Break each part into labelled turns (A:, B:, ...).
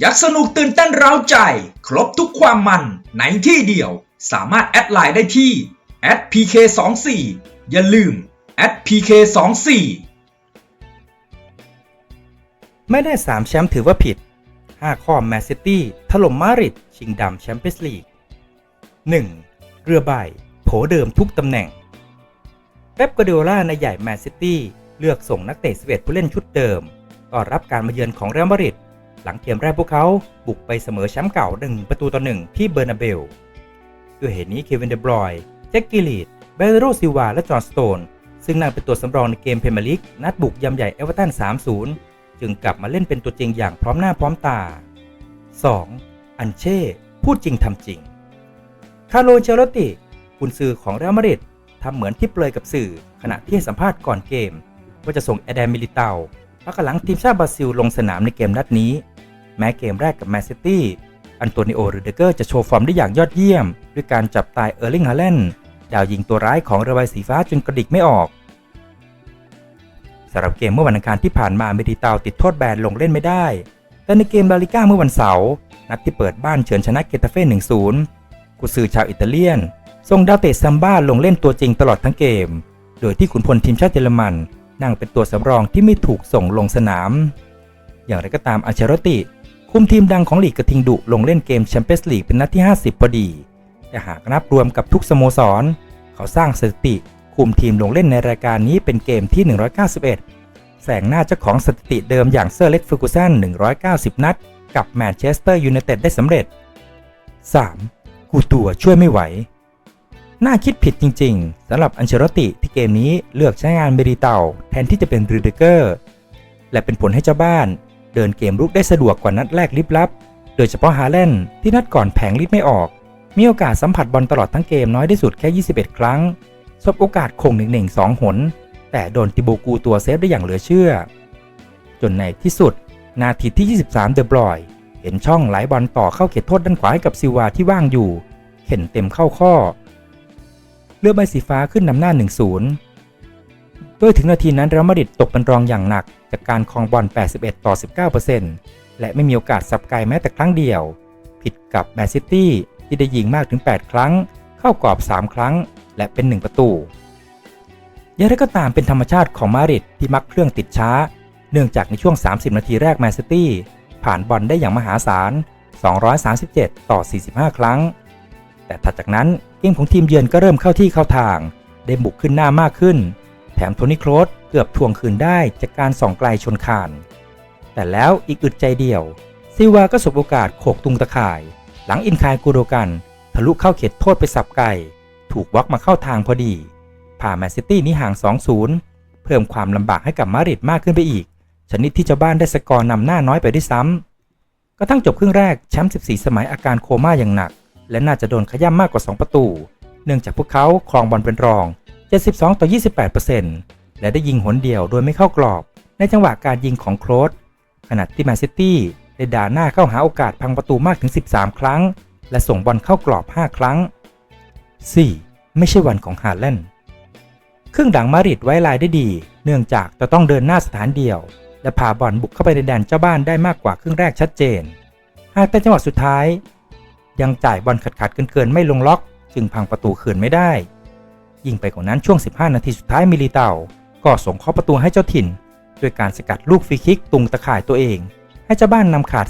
A: อยากสนุกตื่นเต้นเร้าใจ ครบทุกความมันในที่เดียว สามารถแอดไลน์ได้ที่ @pk24 อย่าลืม @pk24
B: ไม่ได้ 3 แชมป์ถือว่าผิด 5 ข้อแมนซิตี้ถล่มมาดริดชิงดำแชมเปี้ยนส์ลีก 1. เรือใบโผเดิมทุกตำแหน่งเป๊ปกวาร์ดิโอลาในใหญ่แมนซิตี้เลือกส่งนักเตะ11ผู้เล่นชุดเดิม ต้อนรับการมาเยือนของเรอัลมาดริด หลังเกมแรกพวกเขาบุกไปเสมอแชมป์เก่า 1 ประตูต่อ 1 ที่เบอร์นาเบล ด้วยเหตุนี้เควินเดบรอยน์แจ็คกิลีดเบลโรซิวา และจอห์นสโตน ซึ่งนั่งเป็นตัวสำรองในเกมเพรีเมียร์ลีกนัดบุกยำใหญ่เอเวอร์ตัน 3-0 จึงกลับมาเล่นเป็นตัวจริงอย่างพร้อมหน้าพร้อมตา 2. อันเช่ พูดจริงทำจริง คาร์โลเชลโลติกุนซือของเรอัลมาดริดทำเหมือนที่เปลยกับสื่อขณะที่สัมภาษณ์ก่อนเกม ว่าจะส่งแอดแดมิลิเตาพักหลังทีมชาติบราซิลลงสนามในเกมนัดนี้ แม้เกมแรกกับแมนซิตี้อันโตนิโอรูเดเกอร์จะโชว์ฟอร์มได้อย่างยอดเยี่ยม ด้วยการจับตายเออร์ลิงฮาแลนด์ดาวยิงตัวร้ายของเรือใบสีฟ้าจนกระดิกไม่ออกสำหรับเกมเมื่อวันอังคารที่ผ่านมาเมดิเตาติดโทษแบนลงเล่นไม่ได้ แต่ในเกมลาลิก้าเมื่อวันเสาร์นัดที่เปิดบ้านเฉือนชนะเกตาเฟ่1-0กุซือชาวอิตาเลียนส่งดาวเตะซัมบ้าลงเล่นตัวจริงตลอดทั้งเกม โดยที่ขุนพลทีมชาติเยอรมันนั่งเป็นตัวสำรองที่ไม่ถูกส่งลงสนาม อย่างไรก็ตามอัลเชโรติ คุมทีมดังของลีกกระทิงดุลงเล่นเกมแชมเปี้ยนส์ลีกเป็นนัดที่ 50 พอดี แต่หากนับรวมกับทุกสโมสร เขาสร้างสถิติ คุมทีมลงเล่นในรายการนี้เป็นเกมที่ 191 แสงหน้าเจ้าของสถิติเดิมอย่างเซอร์เล็กฟูกูสัน 190 นัด กับแมนเชสเตอร์ยูไนเต็ดได้สำเร็จ 3. กูตัวช่วยไม่ไหว น่าคิดผิดจริงๆสำหรับอันเชโรติที่เกมนี้เลือกใช้งานเมริเตาแทนที่จะเป็นรูเดเกอร์ และเป็นผลให้เจ้าบ้าน เดินเกมรุกได้สะดวกกว่านัดแรกลิบลับ โดยเฉพาะฮาแลนด์ที่นัดก่อนแผงลิดไม่ออก มีโอกาสสัมผัสบอลตลอดทั้งเกมน้อยที่สุดแค่ 21 ครั้งสบโอกาสคงหนึ่งหนึ่งสองหน แต่โดนติโบกูตัวเซฟได้อย่างเหลือเชื่อ จนในที่สุด นาทีที่ 23 เดอบรอย เห็นช่องไหลบอลต่อเข้าเขตโทษด้านขวาให้กับซิวาที่ว่างอยู่ เข็นเต็มเข้าข้อเรือใบสีฟ้าขึ้นนำหน้า 1-0โดยถึงนาทีนั้นเรอัลมาดริดตกเป็นรองอย่างหนัก จากการครองบอล 81 ต่อ 19%และไม่มีโอกาสสับไกลแม้แต่ครั้งเดียว ผิดกับแมนซิตี้ที่ได้ยิงมากถึง 8 ครั้ง เข้ากรอบ 3 ครั้ง และเป็น 1 ประตูอย่างไรก็ตามเป็นธรรมชาติของมาริดที่มักเครื่องติดช้า เนื่องจากในช่วง 30 นาทีแรกแมนซิตี้ผ่านบอลได้อย่างมหาศาล 237 ต่อ 45 ครั้ง แต่ถัดจากนั้นเกมของทีมเยือนก็เริ่มเข้าที่เข้าทาง ได้บุกขึ้นหน้ามากขึ้น แถมโทนี่โครสเกือบทวงคืนได้จากการส่องไกลชนคาน แต่แล้วอีกอึดใจเดียว ซิวาก็สบโอกาสโขกตุงตะข่าย หลังอินคายกูโดกัน ทะลุเข้าเขตโทษไปสับไก่ ถูกวอกมาเข้าทางพอดีพาแมนซิตี้นี้ห่าง 2-0 เพิ่มความลำบากให้กับมาดริดมากขึ้นไปอีก ชนิดที่เจ้าบ้านได้สกอร์นำหน้าน้อยไปด้วยซ้ำกระทั่งจบครึ่งแรกแชมป์ 14 สมัยอาการโคม่าอย่างหนัก และน่าจะโดนขย้ำมากกว่า 2 ประตู เนื่องจากพวกเขาครองบอลเป็นรอง 72 ต่อ 28%และได้ยิงหนเดียวโดยไม่เข้ากรอบ ในจังหวะการยิงของโครสขณะที่แมนซิตี้ได้ด่าหน้าเข้าหาโอกาสพังประตูมากถึง 13 ครั้ง และส่งบอลเข้ากรอบ 5 ครั้ง 4. ไม่ใช่วันของฮาแลนด์ครึ่งหลังมาริดไว้ลายได้ดี เนื่องจากจะต้องเดินหน้าสถานเดียว และพาบอลบุกเข้าไปในแดนเจ้าบ้านได้มากกว่าครึ่งแรกชัดเจน หากเป็นจังหวะสุดท้าย ยังจ่ายบอลขัดๆเกินๆไม่ลงล็อก จึงพังประตูคืนไม่ได้ ยิ่งไปกว่านั้นช่วง 15 นาทีสุดท้ายมิลิเตาก็ส่งเข้าประตูให้เจ้าถิ่น ด้วยการสกัดลูกฟรีคิกตุงตะข่ายตัวเอง ให้เจ้าบ้านนำขาด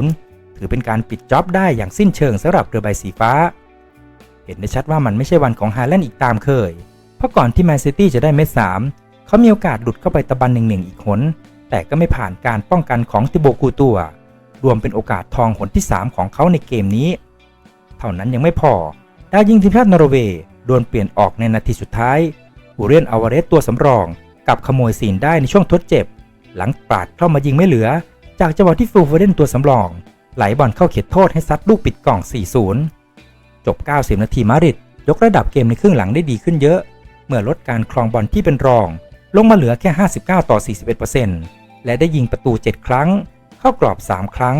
B: 3-0 ถือเป็นการปิดจ็อบได้อย่างสิ้นเชิงสำหรับเรือใบสีฟ้า เห็นได้ชัดว่ามันไม่ใช่วันของฮาแลนด์อีกตามเคย เพราะก่อนที่แมนซิตี้จะได้เม็ดสามเขามีโอกาสหลุดเข้าไปตะบันหนึ่งหนึ่งอีกหนแต่ก็ไม่ผ่านการป้องกันของติโบกูตัว รวมเป็นโอกาสทองหนที่ 3 ของเขาในเกมนี้ เท่านั้นยังไม่พอดาวยิงทีมชาตินอร์เวย์ โดนเปลี่ยนออกในนาทีสุดท้ายอูเรียนอาวาเรสตัวสำรองกับขโมยซีนได้ในช่วงทดเจ็บ หลังปาดเข้ามายิงไม่เหลือ จากจังหวะที่ฟูเฟเดนตัวสำรอง ไหลบอลเข้าเขตโทษให้ซัดลูกปิดกล่อง 4-0 จบ 90 นาทีมาริดยกระดับเกมในครึ่งหลังได้ดีขึ้นเยอะ เมื่อลดการครองบอลที่เป็นรอง ลงมาเหลือแค่ 59 ต่อ 41%และได้ยิงประตู 7 ครั้ง เข้ากรอบ 3 ครั้ง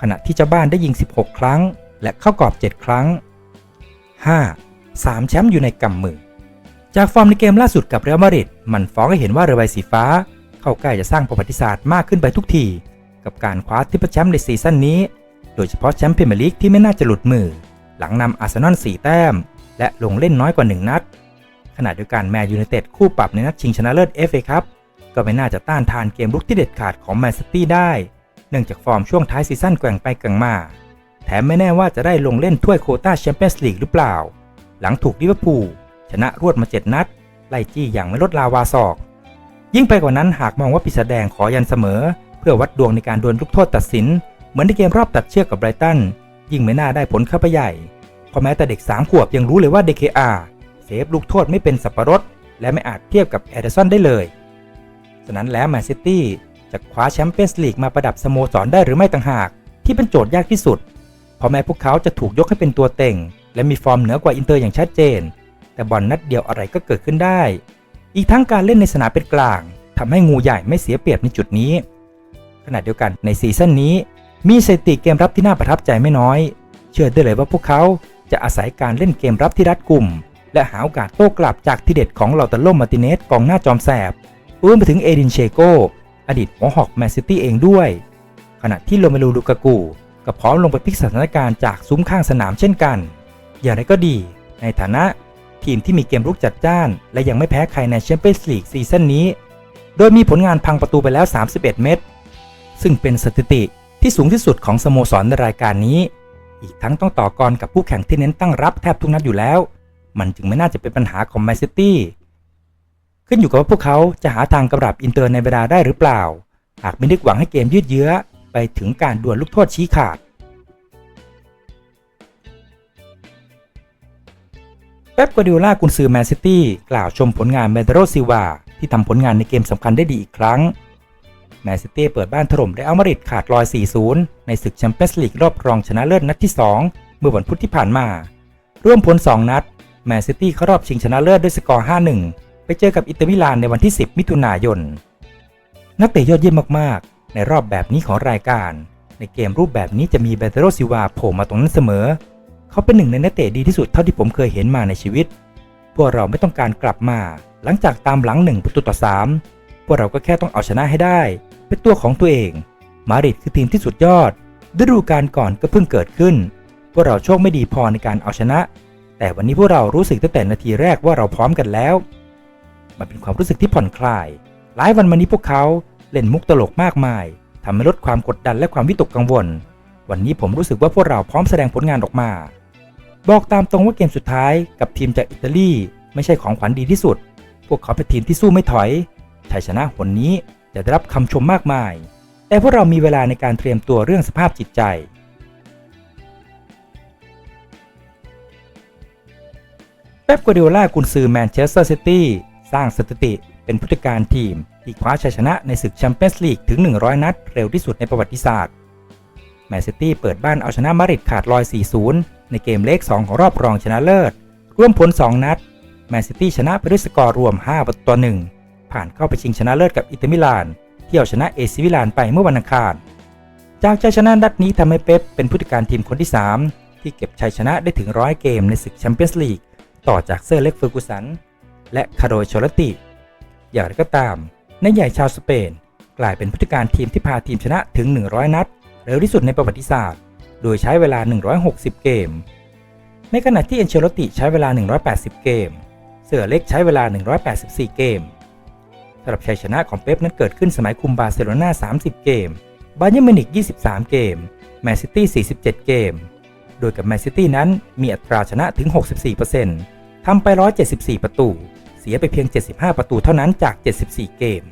B: ขณะที่เจ้าบ้านได้ยิง 16 ครั้ง และเข้ากรอบ 7 ครั้ง 5. 3 แชมป์อยู่ในกำมือ จากฟอร์มในเกมล่าสุดกับเรอัลมาดริดมันฟ้องให้เห็นว่าเรือใบสีฟ้า เข้าใกล้จะสร้างประวัติศาสตร์มากขึ้นไปทุกที กับการคว้าทิปเปิลแชมป์ในซีซั่นนี้ โดยเฉพาะแชมป์พรีเมียร์ลีกที่ไม่น่าจะหลุดมือ หลังนำอาร์เซนอล4แต้ม และลงเล่นน้อยกว่า 1 นัดขณะเดียวกันแมนยูไนเต็ดคู่ปรับในนัดชิงชนะเลิศ FA ครับก็ไม่น่าจะต้านทานเกมรุกที่เด็ดขาดของแมนซิตี้ได้ เนื่องจากฟอร์มช่วงท้ายซีซั่นแกว่งไปแกว่งมา แถมไม่แน่ว่าจะได้ลงเล่นถ้วยโคต้าแชมเปี้ยนส์ลีกหรือเปล่า หลังถูกลิเวอร์พูลชนะรวดมา 7 นัด ไล่จี้อย่างไม่ลดลาวาศอก ยิ่งไปกว่านั้นหากมองว่าปีศาจแดงขอยันเสมอ เพื่อวัดดวงในการดวลลูกโทษตัดสิน เหมือนในเกมรอบตัดเชือกกับไบรตันยิ่งไม่น่าได้ผลเข้าไปใหญ่เพราะแม้แต่เด็ก 3 ขวบยังรู้เลยว่า DKR เซฟลูกโทษไม่เป็นสับปะรด และไม่อาจเทียบกับแอเดอร์สันได้เลยฉะนั้นแล้วแมนซิตี้จะคว้าแชมเปี้ยนส์ลีกมาประดับสโมสรได้หรือไม่ต่างหาก ที่เป็นโจทย์ยากที่สุด เพราะแม้พวกเขาจะถูกยกให้เป็นตัวเต็ง และมีฟอร์มเหนือกว่าอินเตอร์อย่างชัดเจน แต่บอลนัดเดียวอะไรก็เกิดขึ้นได้ อีกทั้งการเล่นในสนามเป็นกลางทำให้งูใหญ่ไม่เสียเปรียบในจุดนี้ ขณะเดียวกันในซีซั่นนี้ มีสถิติเกมรับที่น่าประทับใจไม่น้อย เชื่อได้เลยว่าพวกเขาจะอาศัยการเล่นเกมรับที่รัดกุมและหาโอกาสโต้กลับจากทีเด็ดของลาตาโลมาติเนสกองหน้าจอมแสบรวมไปถึงเอดินเชโกอดีตหัวหอกแมนซิตี้เองด้วย ขณะที่โรเมลูลูกากูก็พร้อมลงไปพลิกสถานการณ์จากซุ้มข้างสนามเช่นกัน อย่างไรก็ดี ในฐานะทีมที่มีเกมรุกจัดจ้าน และยังไม่แพ้ใครในแชมเปี้ยนส์ลีกซีซั่นนี้ โดยมีผลงานพังประตูไปแล้ว 31 เม็ด ซึ่งเป็นสถิติที่สูงที่สุดของสโมสรในรายการนี้ อีกทั้งต้องต่อกรกับผู้แข่งที่เน้นตั้งรับแทบทุกนัดอยู่แล้ว มันจึงไม่น่าจะเป็นปัญหาของแมนซิตี้ขึ้นอยู่กับว่าพวกเขาจะหาทางกำรับอินเตอร์ในเวลาได้หรือเปล่า หากไม่นึกหวังให้เกมยืดเยื้อ ไปถึงการดวลลูกโทษชี้ขาด เป๊ปกัวดิโอลากุนซือแมนซิตี้กล่าวชมผลงานเมเดโรซิวาที่ทำผลงานในเกมสำคัญได้ดีอีกครั้ง แมนซิตี้เปิดบ้านถล่มไดอัลมาริดขาดลอย 4-0 ในศึกแชมเปี้ยนส์ลีกรอบรองชนะเลิศนัดที่ 2 เมื่อวันพุธที่ผ่านมา ร่วมผล 2 นัด แมนซิตี้เข้ารอบชิงชนะเลิศด้วยสกอร์ 5-1 ไปเจอกับอิตอร์มิลานในวันที่ 10 มิถุนายน นักเตะยอดเยี่ยมมากๆ ในรอบแบบนี้ของรายการ ในเกมรูปแบบนี้จะมีเบเตโรซิวาโผล่มาตรงนั้นเสมอ เขาเป็นหนึ่งในนักเตะดีที่สุดเท่าที่ผมเคยเห็นมาในชีวิต พวกเราไม่ต้องการกลับมา หลังจากตามหลังหนึ่งประตูต่อสามพวกเราก็แค่ต้องเอาชนะให้ได้ เป็นตัวของตัวเอง มาริดคือทีมที่สุดยอด ฤดูกาลก่อนก็เพิ่งเกิดขึ้น พวกเราโชคไม่ดีพอในการเอาชนะ แต่วันนี้พวกเรารู้สึกตั้งแต่นาทีแรกว่าเราพร้อมกันแล้ว มันเป็นความรู้สึกที่ผ่อนคลาย หลายวันมานี้พวกเขาเล่นมุกตลกมากมายทำให้ลดความกดดันและความวิตกกังวล วันนี้ผมรู้สึกว่าพวกเราพร้อมแสดงผลงานออกมา บอกตามตรงว่าเกมสุดท้ายกับทีมจากอิตาลีไม่ใช่ของขวัญดีที่สุด พวกเขาเป็นทีมที่สู้ไม่ถอย ชัยชนะหนนี้จะได้รับคำชมมากมาย แต่พวกเรามีเวลาในการเตรียมตัวเรื่องสภาพจิตใจ เป๊ปกัวร์ดิโอลากุนซือแมนเชสเตอร์ซิตี้สร้างสถิติเป็นผู้จัดการทีม ที่คว้าชัยชนะในศึกแชมเปี้ยนส์ลีกถึง 100 นัด เร็วที่สุดในประวัติศาสตร์ แมนซิตี้เปิดบ้านเอาชนะมาริดขาดลอย 4-0 ในเกมเลข 2 ของรอบรองชนะเลิศ ร่วมผล 2 นัด แมนซิตี้ชนะไปด้วยสกอร์รวม 5 ประตูต่อ 1 ผ่านเข้าไปชิงชนะเลิศกับอิตอร์มิลาน ที่เอาชนะเอซิมิลานไปเมื่อวันอังคาร จากชัยชนะนัดนี้ทำให้เป๊ปเป็นผู้จัดการทีมคนที่ 3 ที่เก็บชัยชนะได้ถึงร้อยเกมในศึกแชมเปี้ยนส์ลีกต่อจากเซอร์เล็กเฟอร์กูสัน และคาร์โดโชลติ อย่างไรก็ตามนายใหญ่ชาวสเปน กลายเป็นผู้จัดการทีมที่พาทีมชนะถึง 100 นัด เร็วที่สุดในประวัติศาสตร์ โดยใช้เวลา 160 เกม ในขณะที่เอนเชลติใช้เวลา 180 เกม เสือเล็กใช้เวลา 184 เกมสำหรับชัยชนะของเป๊ปนั้นเกิดขึ้นสมัยคุมบาร์เซโลนา30 เกม บาเยร์มิวนิก 23 เกม แมนซิตี้ 47 เกม โดยกับแมนซิตี้นั้นมีอัตราชนะถึง 64%ทำไป 174 ประตู เสียไปเพียง 75 ประตูเท่านั้นจาก 74 เกม